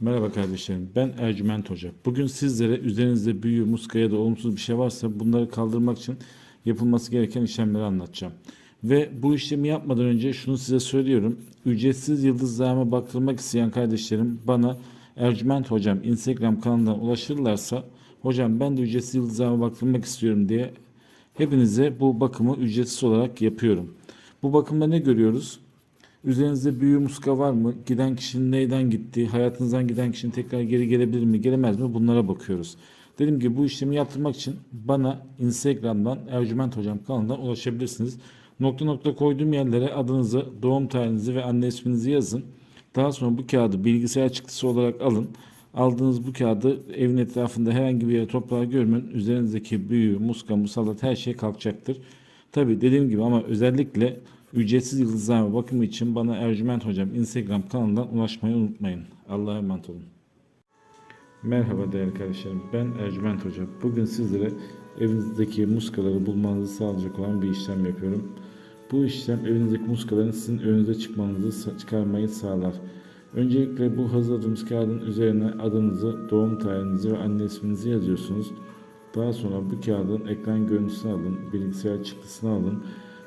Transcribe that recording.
Merhaba kardeşlerim. Ben Ercüment Hoca. Bugün sizlere üzerinizde büyü, muska ya da olumsuz bir şey varsa bunları kaldırmak için yapılması gereken işlemleri anlatacağım. Ve bu işlemi yapmadan önce şunu size söylüyorum. Ücretsiz yıldızlarıma baktırmak isteyen kardeşlerim bana Ercüment Hocam Instagram kanalından ulaşırlarsa hocam ben de ücretsiz yıldızlarıma baktırmak istiyorum diye hepinize bu bakımı ücretsiz olarak yapıyorum. Bu bakımda ne görüyoruz? Üzerinizde büyü muska var mı? Giden kişinin neyden gittiği, hayatınızdan giden kişinin tekrar geri gelebilir mi, gelemez mi? Bunlara bakıyoruz. Dedim ki bu işlemi yaptırmak için bana Instagram'dan Ercüment Hocam kanalından ulaşabilirsiniz. Nokta nokta koyduğum yerlere adınızı, doğum tarihinizi ve anne isminizi yazın. Daha sonra bu kağıdı bilgisayar çıktısı olarak alın. Aldığınız bu kağıdı evin etrafında herhangi bir yere toprağa gömün. Üzerinizdeki büyü, muska, musallat her şey kalkacaktır. Tabi dediğim gibi ama özellikle ücretsiz yıldızlama bakımı için bana Ercüment Hocam Instagram kanalından ulaşmayı unutmayın. Allah'a emanet olun. Merhaba değerli kardeşlerim. Ben Ercüment Hoca. Bugün sizlere evinizdeki muskaları bulmanızı sağlayacak olan bir işlem yapıyorum. Bu işlem evinizdeki muskaların sizin önünüze çıkmanızı çıkarmayı sağlar. Öncelikle bu hazırladığımız kağıdın üzerine adınızı, doğum tarihinizi ve anne isminizi yazıyorsunuz. Daha sonra bu kağıdın ekran görüntüsünü alın, bilgisayar çıktısını alın